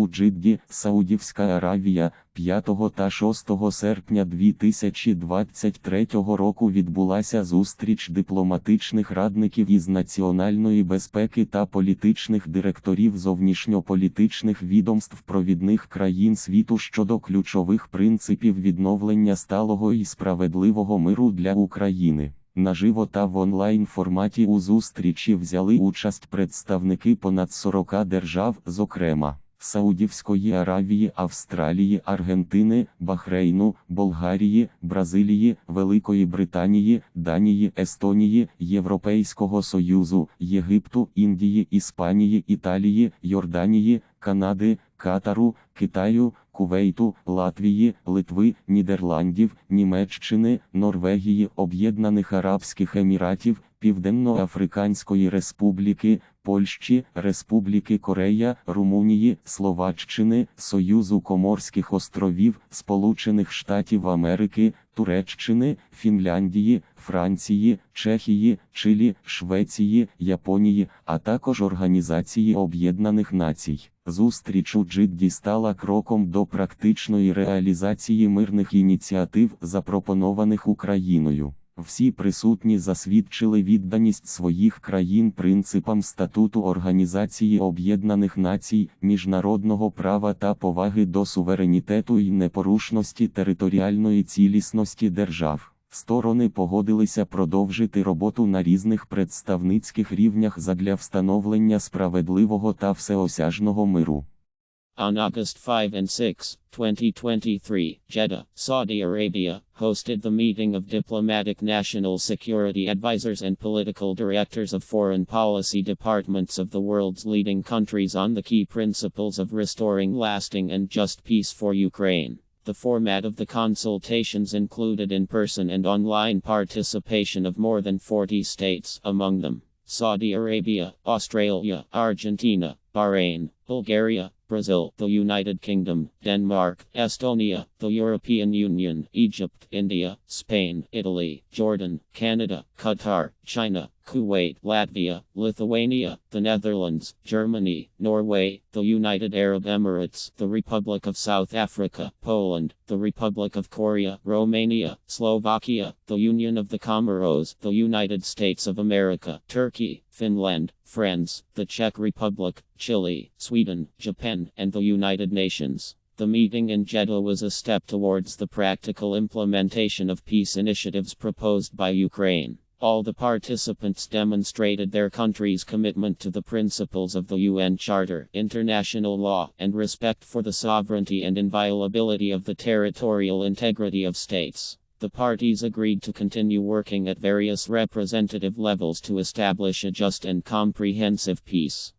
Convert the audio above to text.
У Джидді, Саудівська Аравія, 5 та 6 серпня 2023 року відбулася зустріч дипломатичних радників із національної безпеки та політичних директорів зовнішньополітичних відомств провідних країн світу щодо ключових принципів відновлення сталого і справедливого миру для України. Наживо та в онлайн форматі у зустрічі взяли участь представники понад 40 держав, зокрема Саудівської Аравії, Австралії, Аргентини, Бахрейну, Болгарії, Бразилії, Великої Британії, Данії, Естонії, Європейського Союзу, Єгипту, Індії, Іспанії, Італії, Йорданії, Канади, Катару, Китаю, Кувейту, Латвії, Литви, Нідерландів, Німеччини, Норвегії, Об'єднаних Арабських Еміратів, Південно-Африканської Республіки, Польщі, Республіки Корея, Румунії, Словаччини, Союзу Коморських островів, Сполучених Штатів Америки, Туреччини, Фінляндії, Франції, Чехії, Чилі, Швеції, Японії, а також Організації Об'єднаних Націй. Зустріч у Джидді стала кроком до практичної реалізації мирних ініціатив, запропонованих Україною. Всі присутні засвідчили відданість своїх країн принципам статуту Організації Об'єднаних Націй, міжнародного права та поваги до суверенітету і непорушності територіальної цілісності держав. Сторони погодилися продовжити роботу на різних представницьких рівнях задля встановлення справедливого та всеосяжного миру. On August 5 and 6, 2023, Jeddah, Saudi Arabia, hosted the meeting of diplomatic national security advisors and political directors of foreign policy departments of the world's leading countries on the key principles of restoring lasting and just peace for Ukraine. The format of the consultations included in person and online participation of more than 40 states, among them Saudi Arabia, Australia, Argentina, Bahrain, Bulgaria, Brazil, the United Kingdom, Denmark, Estonia, the European Union, Egypt, India, Spain, Italy, Jordan, Canada, Qatar, China, Kuwait, Latvia, Lithuania, the Netherlands, Germany, Norway, the United Arab Emirates, the Republic of South Africa, Poland, the Republic of Korea, Romania, Slovakia, the Union of the Comoros, the United States of America, Turkey, Finland, France, the Czech Republic, Chile, Sweden, Japan, and the United Nations. The meeting in Jeddah was a step towards the practical implementation of peace initiatives proposed by Ukraine. All the participants demonstrated their country's commitment to the principles of the UN Charter, international law, and respect for the sovereignty and inviolability of the territorial integrity of states. The parties agreed to continue working at various representative levels to establish a just and comprehensive peace.